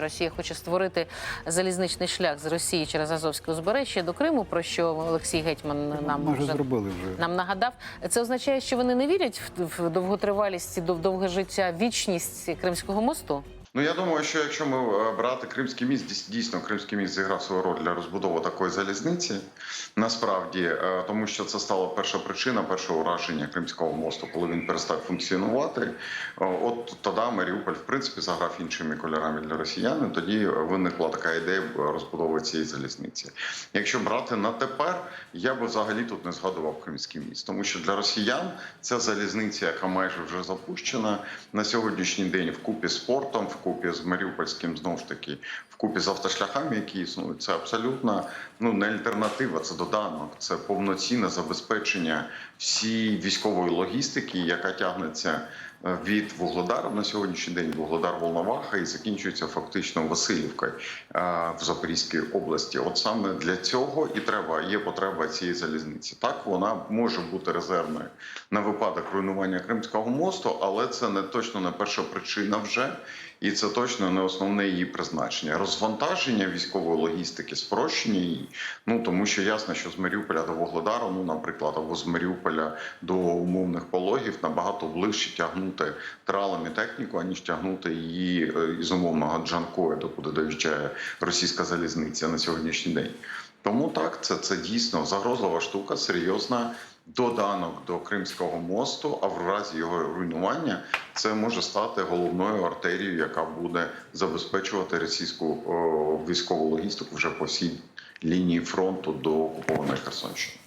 Росія хоче створити залізничний шлях з Росії через Азовське узбережжя до Криму, про що Олексій Гетьман нам Ми вже зробили вже. нам нагадав. Це означає, що вони не вірять в, довготривалість, довге життя, вічність Кримського мосту. Ну я думаю, що якщо ми е, брати Кримський міст, дійсно Кримський міст зіграв свою роль для розбудови такої залізниці. Насправді, е, тому що це стала перша причина першого ураження Кримського мосту, коли він перестав функціонувати. Е, От тоді Маріуполь, в принципі, заграв іншими кольорами для росіян. і Тоді виникла така ідея розбудови цієї залізниці. Якщо брати на тепер, я би взагалі тут не згадував Кримський міст, тому що для росіян ця залізниця, яка майже вже запущена на сьогоднішній день, вкупі з портом, вкупі з Маріупольським знову ж таки, вкупі з автошляхами, які існують, це абсолютно ну не альтернатива, це доданок, це повноцінне забезпечення всієї військової логістики, яка тягнеться від Вугледару на сьогоднішній день Вугледар Волноваха і закінчується фактично Васильівкою е, в Запорізькій області. От саме для цього і треба є потреба цієї залізниці. Так вона може бути резервною на випадок руйнування Кримського мосту, але це не точно не перша причина вже, і це точно не основне її призначення. Розвантаження військової логістики, спрощення її. Ну тому що ясно, що з Маріуполя до Вугледару, ну наприклад, або з Маріуполя до умовних пологів набагато ближче тягнути тралами техніку, аніж тягнути її е, із умовного Джанкоя, до куди доїжджає російська залізниця на сьогоднішній день. Тому так, це, це дійсно загрозлива штука, серйозна. Доданок до Кримського мосту, а в разі його руйнування це може стати головною артерією, яка буде забезпечувати російську о, військову логістику вже по всій лінії фронту до окупованої Херсонщини.